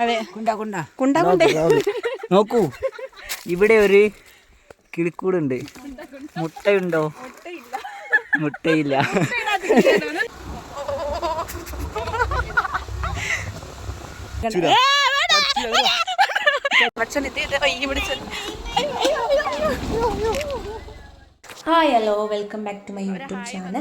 അതെ. കുണ്ടാ കുണ്ടാ. കുണ്ടാ കുണ്ടേ. നോക്കൂ. ഇവിടെ ഒരു കിളിക്കൂടുണ്ട്. മുട്ടയുണ്ടോ? മുട്ടയില്ല. Hi hello welcome back to my YouTube channel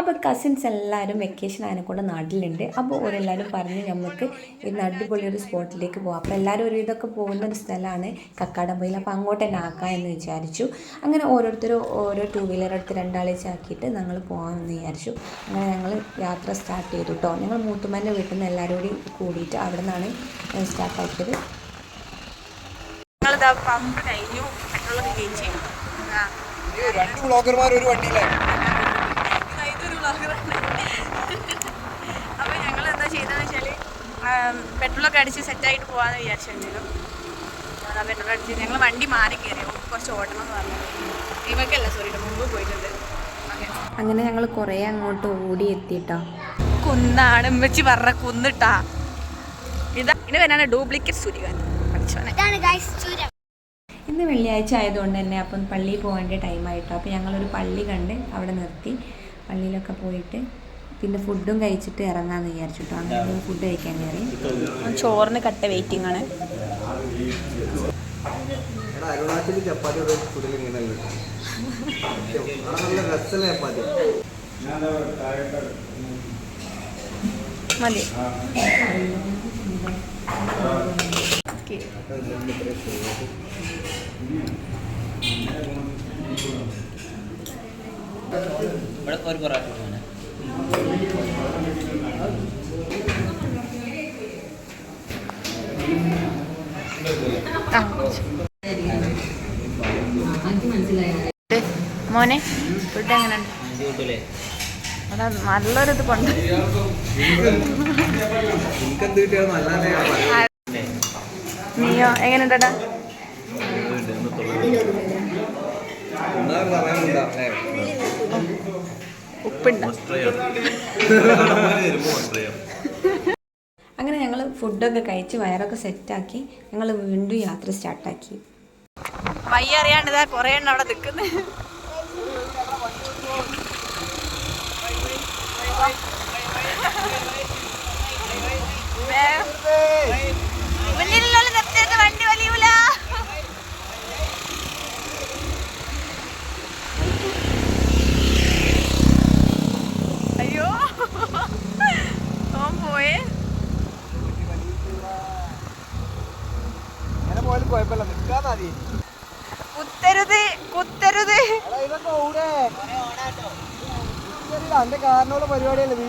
അപ്പോൾ കസിൻസ് എല്ലാവരും വെക്കേഷൻ ആയനെക്കൊണ്ട് നാട്ടിലുണ്ട്. അപ്പോൾ ഓരെല്ലാവരും പറഞ്ഞ് നമുക്ക് ഇന്ന് അടിപൊളി ഒരു സ്പോട്ടിലേക്ക് പോകാം അപ്പോൾ എല്ലാവരും ഒരു ഇതൊക്കെ പോകുന്ന ഒരു സ്ഥലമാണ് കക്കാടംപൊയിൽ. അപ്പോൾ അങ്ങോട്ട് തന്നെ ആക്കാം എന്ന് വിചാരിച്ചു. അങ്ങനെ ഓരോരുത്തർ ഓരോ ടൂ വീലർ എടുത്ത് രണ്ടാളേച്ച് ആക്കിയിട്ട് ഞങ്ങൾ പോകാമെന്ന് വിചാരിച്ചു. അങ്ങനെ ഞങ്ങൾ യാത്ര സ്റ്റാർട്ട് ചെയ്തു കേട്ടോ ഞങ്ങൾ മൂത്തുമ്മന്റെ വീട്ടിൽ നിന്ന് എല്ലാവരും കൂടി കൂടിയിട്ട് അവിടെ നിന്നാണ് സ്റ്റാർട്ടാക്കിയത് ഞങ്ങളിതാ പമ്പ് കഴിഞ്ഞു. പെട്രോളൊക്കെ കഴിച്ച് രണ്ട് ബ്ലോഗർമാർ ഒരു വണ്ടിയിലായി ഇതാ ഇതൊരു vlogger ആണ്. അപ്പൊ ഞങ്ങൾ എന്താ ചെയ്തതെന്ന് വെച്ചാൽ പെട്രോളൊക്കെ അടിച്ച് സെറ്റായിട്ട് പോകാമെന്ന് വിചാരിച്ചിട്ടുണ്ടായിരുന്നു. അതാ പെട്രോൾ അടിച്ച് ഞങ്ങൾ വണ്ടി മാറി കയറി. കുറച്ച് ഓടണം എന്ന് പറഞ്ഞു. ഇവക്കല്ല സോറി മുമ്പ് പോയിട്ടുണ്ട്. അങ്ങനെ ഞങ്ങൾ കുറേ അങ്ങോട്ട് ഓടി എത്തിയിട്ടോ കുന്നാണ് ഉമ്മച്ചി പറ കുന്നിട്ടാ. ഇതാ ഇനി വരാണ് ഡ്യൂപ്ലിക്കേറ്റ് സൂര്യകാന്ത്. ഇന്ന് വെള്ളിയാഴ്ച ആയതുകൊണ്ട് തന്നെ അപ്പം പള്ളിയിൽ പോകേണ്ട ടൈം ആയിട്ടോ. അപ്പോൾ ഞങ്ങളൊരു പള്ളി കണ്ട് അവിടെ നിർത്തി. പള്ളിയിലൊക്കെ പോയിട്ട് പിന്നെ ഫുഡും കഴിച്ചിട്ട് ഇറങ്ങാമെന്ന് വിചാരിച്ചു കേട്ടോ അങ്ങനെ ഫുഡ് കഴിക്കാൻ കയറി. ചോറിന് കട്ട വെയിറ്റിംഗ് ആണ്. മതി. ഇവിടെ ഒരു പൊറാട്ട മോനെ ഫുഡ് എങ്ങനെയുണ്ട്? അതാ നല്ലൊരു ഇത് കൊണ്ട്. എനിക്കെന്ത് കിട്ടിയാലും നല്ലതന്നെ ഞാൻ പറയാം നീയോ സമയമുണ്ടാ അല്ലേ ഉപ്പുണ്ട അങ്ങനെ ഞങ്ങൾ ഫുഡൊക്കെ കഴിച്ച് വയറൊക്കെ സെറ്റാക്കി ഞങ്ങൾ വീണ്ടും യാത്ര സ്റ്റാർട്ടാക്കി വയ്യ അറിയാണ്ട് കുറേ എണ്ണം അവിടെ നിൽക്കുന്നത് മുന്നിലുള്ള നിർത്തിയിട്ട് വണ്ടി വലിയൂല അയ്യോ ഓൻ പോയേ ഇങ്ങനെ പോയാലും കുഴപ്പമില്ല നിൽക്കാൻ മതി കുത്തരുത് കുത്തരുത് എടാ ഇതൊക്കെ ഓടേ അന്റെ കാരണമുള്ള പരിപാടിയല്ലേ നീ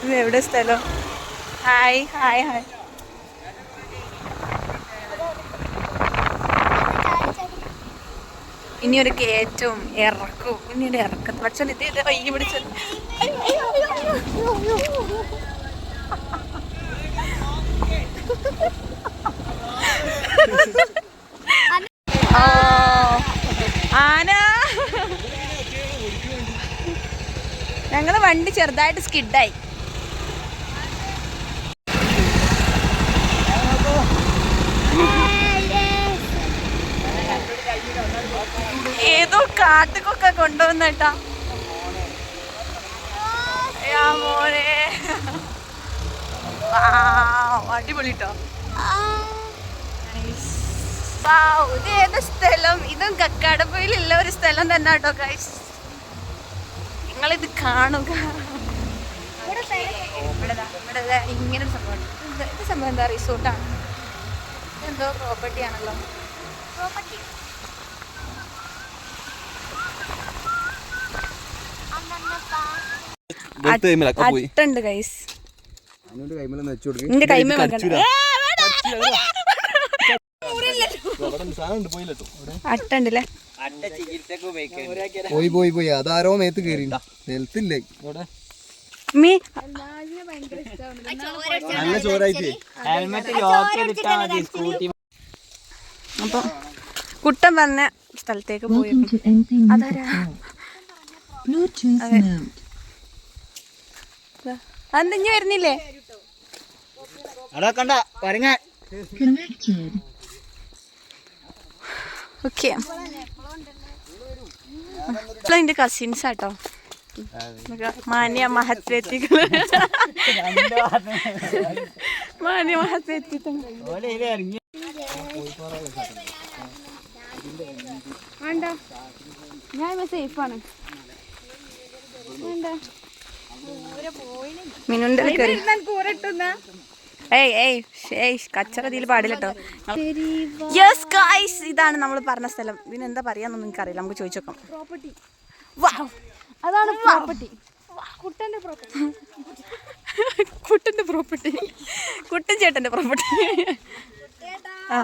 ഇത് എവിടെ സ്ഥലം ഹായ് ഹായ് ഹായ് ഇനി ഒരു കയറ്റവും ഇറക്കും. ഇനി ഒരു ഇറക്കം പക്ഷേ ഇത് ഇത് കൈ പിടിച്ച ആന. ഞങ്ങൾ വണ്ടി ചെറുതായിട്ട് സ്കിഡായി ഏതോ കാട്ടുകൊക്കെ കൊണ്ടുവന്നേട്ടാ മോനെ. അടിപൊളി Wow, ഇത് ഏത് സ്ഥലം? ഇതും കക്കാടപ്പുഴയിലുള്ള ഒരു സ്ഥലം തന്നെ കേട്ടോ ഗൈസ് നിങ്ങളിത് കാണുക. ഇവിടെ ഇങ്ങനെ സംഭവം ഇത് ഇത് സംഭവം എന്താ റിസോർട്ടാണ് എന്തോ പ്രോപ്പർട്ടി ആണല്ലോ. പ്രോപ്പർട്ടി അട്ടുണ്ട് ഗൈസ് നിന്റെ കൈമ അട്ടുണ്ടല്ലേ പോയി പോയി പോയി. അതാരോ മേത്ത് കയറി നിലത്തില്ലേ നല്ല ചോറായിട്ട്. ഹെൽമെറ്റ് ലോക്ക് ചെയ്തിട്ടാ മതി സ്കൂട്ടി അപ്പൊ കുട്ടൻ പറഞ്ഞ സ്ഥലത്തേക്ക് പോയി. അതാരാ? അതെന്താ ഇനി വരുന്നില്ലേ? കണ്ട വരങ്ങാൻ. ഓക്കെ. എന്റെ കസിൻസ് ആട്ടോ. മാന്യ മഹത് വ്യക്തികൾ മാന്യ മഹത് വ്യക്തിത്വങ്ങൾ വേണ്ട. ഞാൻ സേഫാണ് കയറി ഏയ് ഏയ് ഏയ് കച്ചറ ഇതിൽ പാടില്ല കേട്ടോ യെസ് ഗൈസ് ഇതാണ് നമ്മൾ പറഞ്ഞ സ്ഥലം. ഇതിന് എന്താ പറയാന്നൊന്നും നിങ്ങൾക്ക് അറിയില്ല നമുക്ക് ചോദിച്ചു നോക്കാം. പ്രോപ്പർട്ടി അതാണ് പ്രോപ്പർട്ടി കുട്ടന്റെ പ്രോപ്പർട്ടി കുട്ടന്റെ പ്രോപ്പർട്ടി കുട്ടൻ ചേട്ടന്റെ പ്രോപ്പർട്ടി ആ.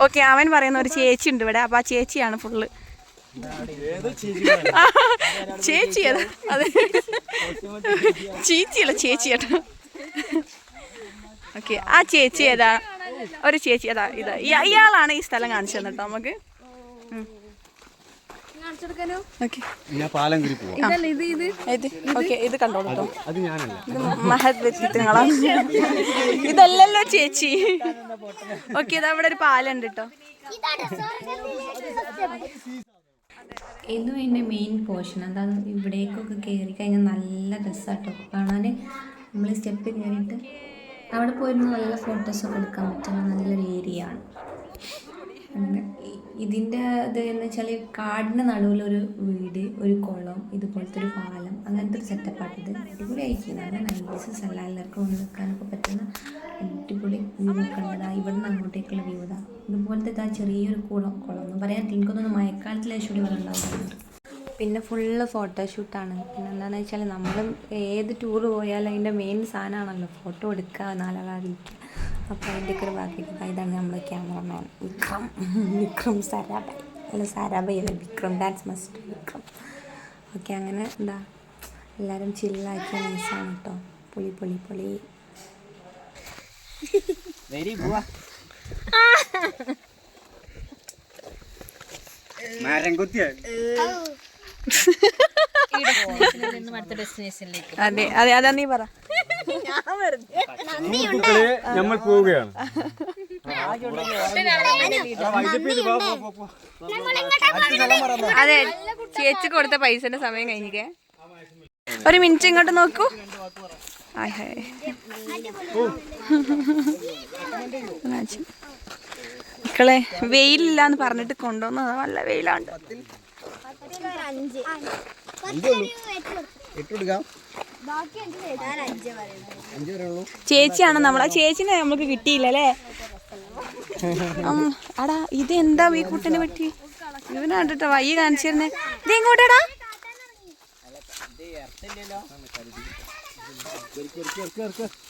ഓക്കെ അവൻ പറയുന്ന ഒരു ചേച്ചി ഉണ്ട് ഇവിടെ. അപ്പൊ ആ ചേച്ചിയാണ് ഫുള്ള് ചേച്ചി ഏതാ അതെ. ചീച്ചിയല്ല ചേച്ചി കേട്ടോ ഓക്കെ ആ ചേച്ചി ഏതാ? ഒരു ചേച്ചി അതാ ഇതാ. ഇയ- ഇയാളാണ് ഈ സ്ഥലം കാണിച്ചു തന്നിട്ടോ നമുക്ക്. ഇത് ഓക്കെ ഇത് കണ്ടോളൂ മഹത് വ്യക്തിത്വങ്ങളാണ് ഇതല്ലല്ലോ ചേച്ചി. ഓക്കെ ഇതവിടെ അവിടെ ഒരു പാലുണ്ട് കേട്ടോ. ഇതും എന്റെ മെയിൻ പോർഷൻ എന്താ ഇവിടേക്കൊക്കെ കയറി കഴിഞ്ഞാൽ നല്ല രസമാട്ടോ കാണാൻ നമ്മൾ സ്റ്റെപ്പ് കയറിയിട്ട് അവിടെ പോയിരുന്ന് നല്ല ഫോട്ടോസൊക്കെ എടുക്കാൻ പറ്റുന്ന നല്ലൊരു ഏരിയ ആണ്. ഇതിന്റെ ഇത് എന്ന് വെച്ചാൽ കാടിന്റെ നടുവിലൊരു വീട് ഒരു കുളം ഇതുപോലത്തെ ഒരു പാലം അങ്ങനത്തെ ഒരു സെറ്റപ്പാട്ടിത് അടിപൊളിയായിരിക്കും നല്ല നൈന്റീസ് അല്ല എല്ലാവർക്കും വന്ന് നിൽക്കാനൊക്കെ പറ്റുന്ന അടിപൊളി വ്യൂ കണ്ടതാ ഇവിടെ നിന്ന് അങ്ങോട്ടേക്കുള്ള വ്യൂ ഇതാ ഇതുപോലത്തെ ഇതാ ചെറിയൊരു കുളം കുളം എന്ന് പറയാൻ എനിക്കൊന്നും മഴക്കാലത്തിൽ ഏഷ്യൂടി പോലെ ഉണ്ടാകുന്നുണ്ട് പിന്നെ ഫുള്ള് ഫോട്ടോഷൂട്ടാണ് പിന്നെ എന്താണെന്ന് വെച്ചാൽ നമ്മൾ ഏത് ടൂർ പോയാലും അതിന്റെ മെയിൻ സാധനമാണല്ലോ ഫോട്ടോ എടുക്കുക നാലാളറിയിക്കുക അപ്പോൾ അതിന്റെയൊക്കെ ഒരു ബാക്കിയൊക്കെ ഇതാണ് നമ്മൾ ക്യാമറമാൻ വിക്രം. വിക്രം സാരാഭായ് അല്ല സാരാഭായ് അല്ല Vikram dance must Vikram. Okay അങ്ങനെ എന്താ? എല്ലാവരും ചില്ലാക്കിയ നൈസാണ് കേട്ടോ പൊളി പൊളി പൊളി. വെരി മരം കുത്തിയ? അതെ അതെ അതാ നീ പറ. നമ്മൾ പോവുകയാണ്. അതെ ചേച്ചി കൊടുത്ത പൈസന്റെ സമയം കഴിഞ്ഞിക്കേ ഒരു മിനിറ്റ് ഇങ്ങോട്ട് നോക്കൂ. Hi hi. മക്കളെ വെയിലില്ല എന്ന് പറഞ്ഞിട്ട് കൊണ്ടുവന്നത്. നല്ല വെയിലാണ്ട് അഞ്ചു. ചേച്ചിയാണ് നമ്മളെ. ചേച്ചിനെ നമുക്ക് കിട്ടിയില്ല അല്ലേ? അടാ ഇത് എന്താ ഈ കുട്ടനെ പറ്റി? ഇവനാ കണ്ടിട്ടോ വയ്യ കാണിച്ചിരുന്നെ ഇത് എങ്ങോട്ടാടാ?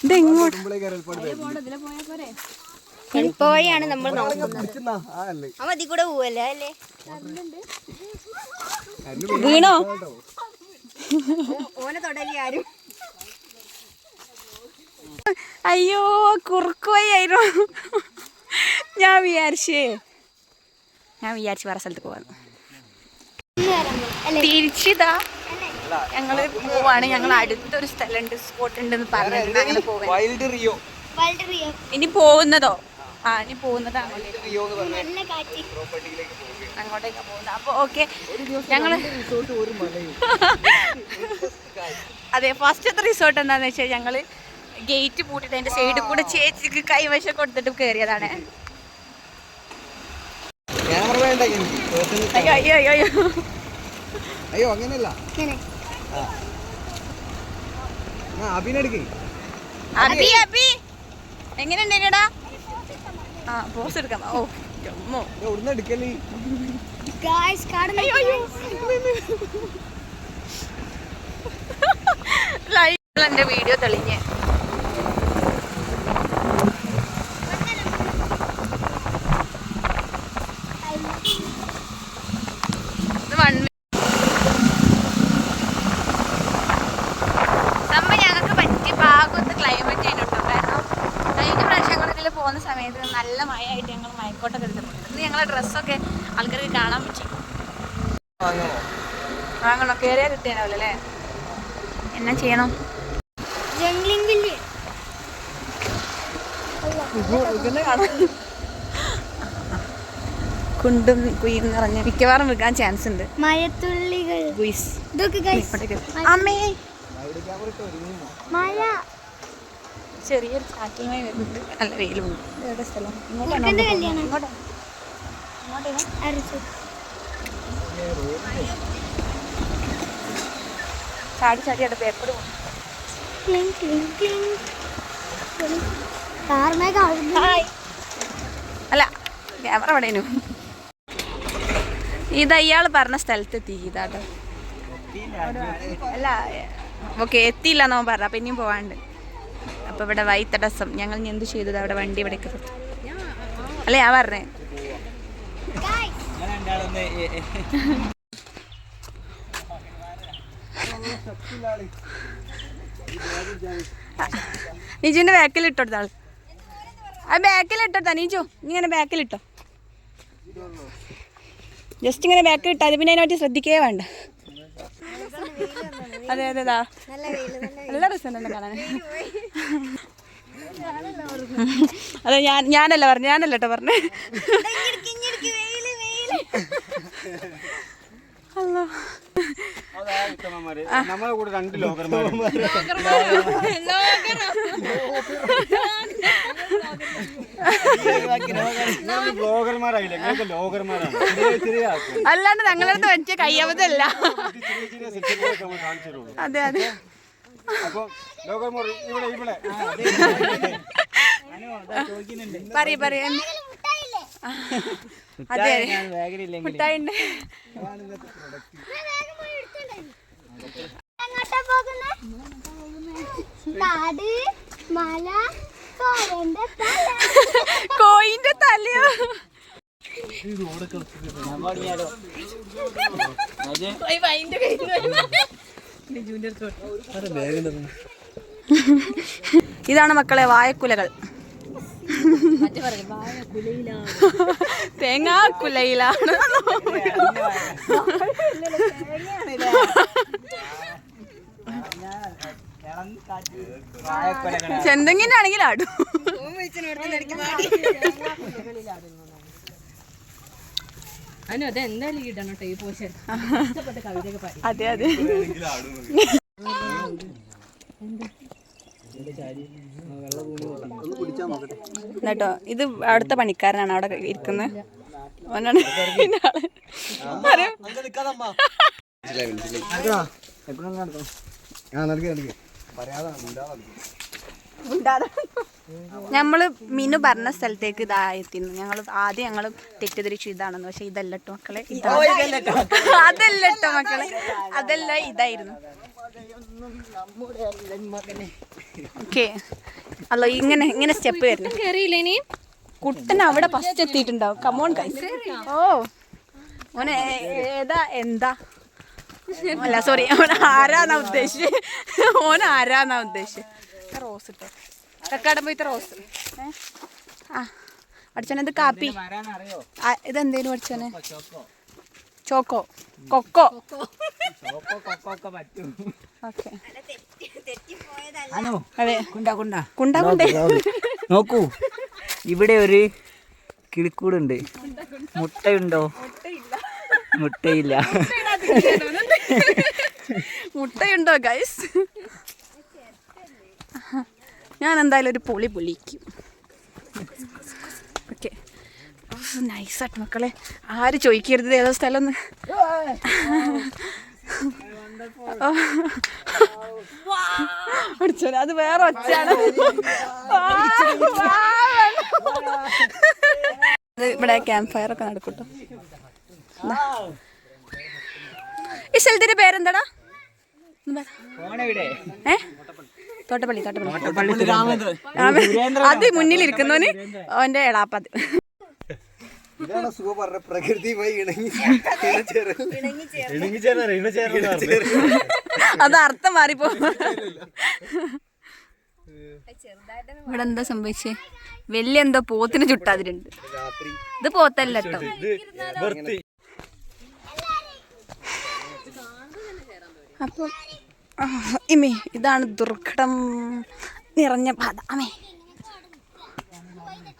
ഇത് എങ്ങോട്ട്? എളുപ്പവഴിയാണ് നമ്മൾ നോക്കുന്നത്. അല്ലേ? അവ അതി കൂടെ പോവല്ലേ അല്ലേ? വീണോ? അയ്യോ കുറുക്കുവയായിരുന്നു ഞാൻ വിചാരിച്ചേ. ഞാൻ വിചാരിച്ചു വേറെ സ്ഥലത്ത് പോവാന്ന്. തിരിച്ചിതാ. ഞങ്ങൾ പോവാണ്. ഞങ്ങൾ അടുത്തൊരു സ്ഥലമുണ്ട് സ്പോട്ട് ഉണ്ടെന്ന് പറഞ്ഞിട്ടുണ്ട് വൈൽഡ് റിയോ. ഇനി പോകുന്നതോ? ആ ഇനി പോകുന്നത് അങ്ങോട്ടേക്ക് റിയോ എന്ന് പറഞ്ഞ നല്ല കാറ്റ് അങ്ങോട്ടേക്ക് പോകുന്നത്. അപ്പൊ ഓക്കെ ഞങ്ങൾ അതെ ഫസ്റ്റത്തെ റിസോർട്ട് എന്താന്ന് വെച്ചാൽ ഞങ്ങൾ ഗേറ്റ് പൂട്ടിട്ട് അതിന്റെ സൈഡിൽ കൂടെ ചേച്ചിക്ക് കൈവശം കൊടുത്തിട്ട് കയറിയതാണ് ക്യാമറ വേണ്ട എനിക്ക് അയ്യോ അയ്യോ അയ്യോ അയ്യോ. അങ്ങനെയല്ല. ആ. അഭി അബി അബി. എങ്ങനെയുണ്ടേടാ ആ പോസ് എടുക്കാം. ഓ അമ്മോ എവിടുന്ന് എടുക്കൽ ഗായ്സ് കാണുന്ന. ലൈവ് എന്റെ വീഡിയോ തെളിഞ്ഞ് ഇത് വൺ സംഭവം ഞങ്ങൾക്ക് പറ്റിയ ഭാഗത്ത് ക്ലൈമറ്റ് ആയിട്ടോ കാരണം കഴിഞ്ഞ പ്രാവശ്യം ഞങ്ങൾ ഇതിൽ പോകുന്ന സമയത്ത് നല്ല മഴയായിട്ട് ഞങ്ങൾ മയക്കോട്ടൊക്കെ എടുത്തിട്ടുണ്ട് ഇന്ന് ഞങ്ങളെ ഡ്രസ്സൊക്കെ ആൾക്കാർക്ക് കാണാൻ പറ്റി വാങ്ങണോ കയറിയാൽ കിട്ടിയാലോ അല്ലേ എന്നാ ചെയ്യണം? കുണ്ടും കുയും നിറഞ്ഞ മിക്കവാറും വിൽക്കാൻ ചാൻസ് ഉണ്ട്. മഴത്തുള്ളികൾ. ഗുയിസ്. ഇതൊക്കെ guys. അമ്മേ. മഴ. ചെറിയൊരു ചാറ്റലുമായി വരുന്നുണ്ട്. നല്ല വെയിലുണ്ട് എവിടെ സ്ഥലം? ഇങ്ങോട്ടാണ് ഇങ്ങോട്ടാണ്? ഇങ്ങോട്ടാ അരച്ചു. ചാടി ചാടി അവിടെ പേപ്പർ ക്ലിങ് ക്ലിങ്. ക്ലിങ് കാർമേഘ അല്ല ക്യാമറ പടയനു ഇത് അയാൾ പറഞ്ഞ സ്ഥലത്തെത്തി ഇതാട്ടോ. അല്ല ഓക്കെ എത്തിയില്ല എന്നോ പറഞ്ഞ. അപ്പം ഇനിയും പോവാണ്ട്. അപ്പോൾ ഇവിടെ വൈത്തടസ്സം ഞങ്ങൾ ഇനി എന്ത് ചെയ്തത് അവിടെ വണ്ടി ഇവിടെ നിർത്തി. അല്ലേ ഞാൻ പറഞ്ഞേ നിജുവിന്റെ ബാക്കിൽ ഇട്ടോടുത്ത ആൾ ആ ബാക്കിൽ ഇട്ടോടാ നീജു നീ ഇങ്ങനെ ബാക്കിൽ ഇട്ടോ. ജസ്റ്റ് ഇങ്ങനെ ബാക്കിൽ ഇട്ടോ അത് പിന്നെ അതിനെ പറ്റി ശ്രദ്ധിക്കേ വേണ്ട. അതെ അതെ ദാ. നല്ല രസമുണ്ട് കാണാൻ. അതെ ഞാൻ ഞാനല്ല പറഞ്ഞു ഞാനല്ല കേട്ടോ പറഞ്ഞേ. അല്ലോ നമ്മളെ കൂടെ രണ്ട് ലോകർമാരും. ബ്ലോഗർമാരായില്ല? ഞങ്ങൾക്ക് ലോകർമാരാണ്. അല്ലാണ്ട് ഞങ്ങളടുത്ത് പറ്റിയ വെച്ച കയ്യാവതല്ല അതെ അതെ. അപ്പൊ ലോകർമാർ ഇവിടെ ഇവിടെ. പറയ പറയ. അതെ ഉണ്ട് കോയിന്റെ തലയോ? ഇതാണ് മക്കളെ വായക്കുലകൾ. തേങ്ങാക്കുലയിലാണ് ആണെങ്കിൽ ആടും. അതെ അതെ എന്നിട്ടോ ഇത് അവിടുത്തെ പണിക്കാരനാണ് അവിടെ അതെ അതെ. ഇതിന്റെ ആൾ. ഇത് ആ പണിക്കാരനാണ് അവിടെ ഇരിക്കുന്നത് ഞമ്മൾ മിനു പറഞ്ഞ സ്ഥലത്തേക്ക് ഇതാ എത്തിയിരുന്നു ഞങ്ങൾ ആദ്യം ഞങ്ങൾ തെറ്റിദ്ധരിച്ചു ഇതാണെന്ന് പക്ഷെ ഇതല്ല കേട്ടോ മക്കളെ. അതല്ല കേട്ടോ മക്കളെ. അതല്ല ഇതായിരുന്നു. ഓക്കെ. അല്ല ഇങ്ങനെ ഇങ്ങനെ സ്റ്റെപ്പ് വരുന്നു. കുട്ടൻ അവിടെ ഫസ്റ്റ് എത്തിയിട്ടുണ്ടാവും. കമോൺ കൈസ് ഓ. ഓനെ ഏതാ? എന്താ? അല്ല സോറി ഓൻ ആരാന്നാ ഉദ്ദേശിച്ചത് ഓൻ ആരാന്നാ ഉദ്ദേശിച്ചത് റോസ് ഇട്ടോ. കക്കാടം പോയിത്തെ റോസ് ഏ? ആ. അടിച്ചോനെ ഇത് കാപ്പി. ഇതെന്തേലും അടിച്ചോനെ? ചോക്കോ. കൊക്കോ. ഓക്കെ. അതെ. കുണ്ട കുണ്ട. കുണ്ടാ കുണ്ടേ. നോക്കൂ. ഇവിടെ ഒരു കിളിക്കൂടുണ്ട്. മുട്ടയുണ്ടോ? മുട്ടയില്ല. മുട്ടയുണ്ടോ ഗൈസ് ഞാൻ എന്തായാലും ഒരു പൊളി പൊളിക്കും. നൈസായിട്ട് മക്കളെ ആര് ചോദിക്കരുത് ഏതോ സ്ഥലം ഒന്ന് അടിച്ചോനെ അത് വേറെ ഒച്ചാണ് ഇവിടെ ക്യാമ്പ് ഫയർ ഒക്കെ നടക്കൂട്ടോ ഈ സ്ഥലത്തിന്റെ പേരെന്താടാ. ഏ? തോട്ടപ്പള്ളി തോട്ടപ്പള്ളി. അത് മുന്നിൽ ഇരിക്കുന്നവന് അവന്റെ എളാപ്പത്. ഇതാണ് സുഖ പറഞ്ഞ പ്രകൃതിയുമായി ഇണങ്ങി അത് അർത്ഥം മാറിപ്പോ. ഇവിടെ എന്താ സംഭവിച്ചേ? വലിയ എന്തോ പോത്തിന് ചുട്ടാതിരുണ്ട്. ഇത് പോത്തല്ല കേട്ടോ. അപ്പം ഇമേ ഇതാണ് ദുർഘടം നിറഞ്ഞ പാത. അമേ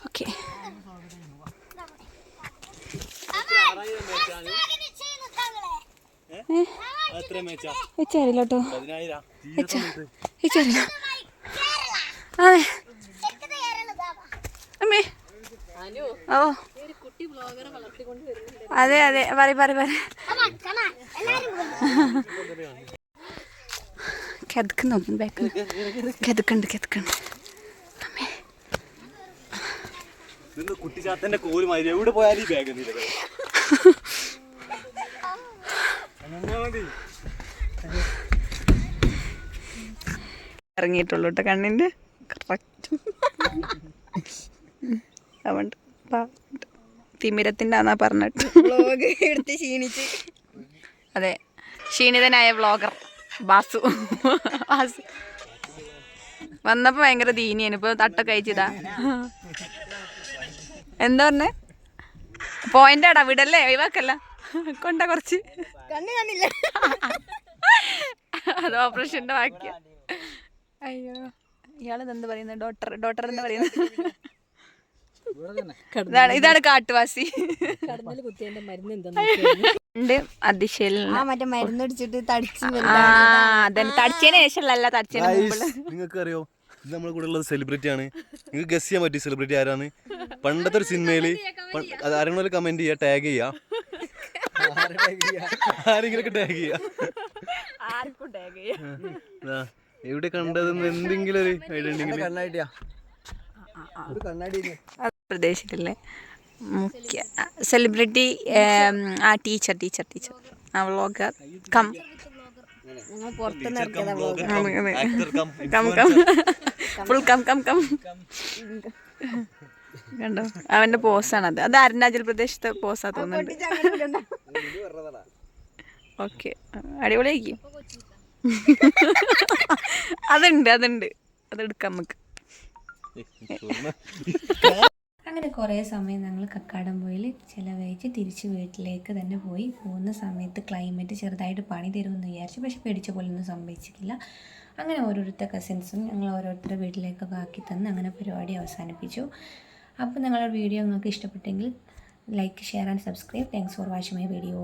ഓക്കെ പതിനായിരം? വെച്ചറിയില്ല. അതെ അമ്മേ. ഓ. അതെ അതെ. പറ പറ പറ കിതക്കുന്നു ബാക്ക് കിതക്കുണ്ട് കിതക്കുണ്ട്. ഇതെന്താ കുട്ടിച്ചാത്തന്റെ കോലുമായി എവിടെ പോയാലും ഈ ബാഗ് ഇറങ്ങിയിട്ടുള്ളൂ കേട്ടോ കണ്ണിന്റെ. കറക്റ്റ് അതുകൊണ്ട് തിമിരത്തിന്റെ ആന്നാ പറഞ്ഞിട്ട്. എടുത്ത് ക്ഷീണിച്ച്. അതെ ക്ഷീണിതനായ വ്ളോഗർ ബാസു. ബാസു. വന്നപ്പോ ഭയങ്കര ദീനിയാണ് ഇപ്പൊ തട്ടൊക്കെ അയച്ചിതാ. എന്താ പറഞ്ഞേ? പോയിന്റ് ആടാ വിടല്ലേ? ഒഴിവാക്കല്ല. കൊണ്ട കുറച്ച്. കണ്ണ് കാണില്ല. അത് ഓപ്പറേഷന്റെ വാക്യം അയ്യോ. ഇയാളത് എന്ത് പറയുന്നത് ഡോക്ടർ ഡോക്ടർ എന്താ പറയുന്നത് ഇതാണ് ഇതാണ് കാട്ടുവാസി. ഉണ്ട് അതിശയിലുള്ള ആ മറ്റേ മരുന്ന് അടിച്ചിട്ട് തടിച്ച് ആ അതന്നെ. തടിച്ചതിന് ശേഷമല്ല തടിച്ചതിന് മുമ്പുള്ള. നിങ്ങൾക്ക് അറിയോ ഇത് നമ്മുടെ കൂടെ ഉള്ളത് സെലിബ്രിറ്റി ആണ്. നിങ്ങൾക്ക് ഗസ് ചെയ്യാൻ പറ്റിയ സെലിബ്രിറ്റി ആരാണ്? പണ്ടത്തെ ഒരു സിനിമയിൽ അത് ആരെങ്കിലും കമന്റ് ചെയ്യാ ടാഗ് ചെയ്യാ. ആരെങ്കിലും ടാഗ് ചെയ്യാ? ആർക്കും tag ചെയ്യാം. ദാ, എവിടെ കണ്ടതെന്ന് എന്തെങ്കിലും ഒരു ഐഡിയ ഉണ്ടെങ്കിൽ കണ്ണാടിയാ. ഒരു കണ്ണാടി അത് പ്രദേശത്തിലെ മുഖ്യ സെലിബ്രിറ്റി ആ ടീച്ചർ ടീച്ചർ ടീച്ചർ ആ vlogger cum cum cum full cum cum cum കണ്ടോ? അവന്റെ പോസാണത് അത്. അരുണാചൽ പ്രദേശത്തെ പോസാ തോന്നുന്നുണ്ട്. ഓക്കെ. അടിപൊളിയായിരിക്കും അതുണ്ട് അതുണ്ട്. അതെടുക്കാം നമുക്ക്. അങ്ങനെ കുറേ സമയം ഞങ്ങൾ കക്കാടംപോയിൽ ചിലവഴിച്ച് തിരിച്ച് വീട്ടിലേക്ക് തന്നെ പോയി. പോകുന്ന സമയത്ത് ക്ലൈമറ്റ് ചെറുതായിട്ട് പണി തരുമെന്ന് വിചാരിച്ചു. പക്ഷെ പേടിച്ച പോലെ ഒന്നും സംഭവിച്ചിട്ടില്ല. അങ്ങനെ ഓരോരുത്തർ കസിൻസും ഞങ്ങൾ ഓരോരുത്തരുടെ വീട്ടിലേക്കൊക്കെ ആക്കി തന്ന് അങ്ങനെ പരിപാടി അവസാനിപ്പിച്ചു. അപ്പോൾ നിങ്ങളുടെ വീഡിയോ നിങ്ങൾക്ക് ഇഷ്ടപ്പെട്ടെങ്കിൽ like share and subscribe. Thanks for watching my video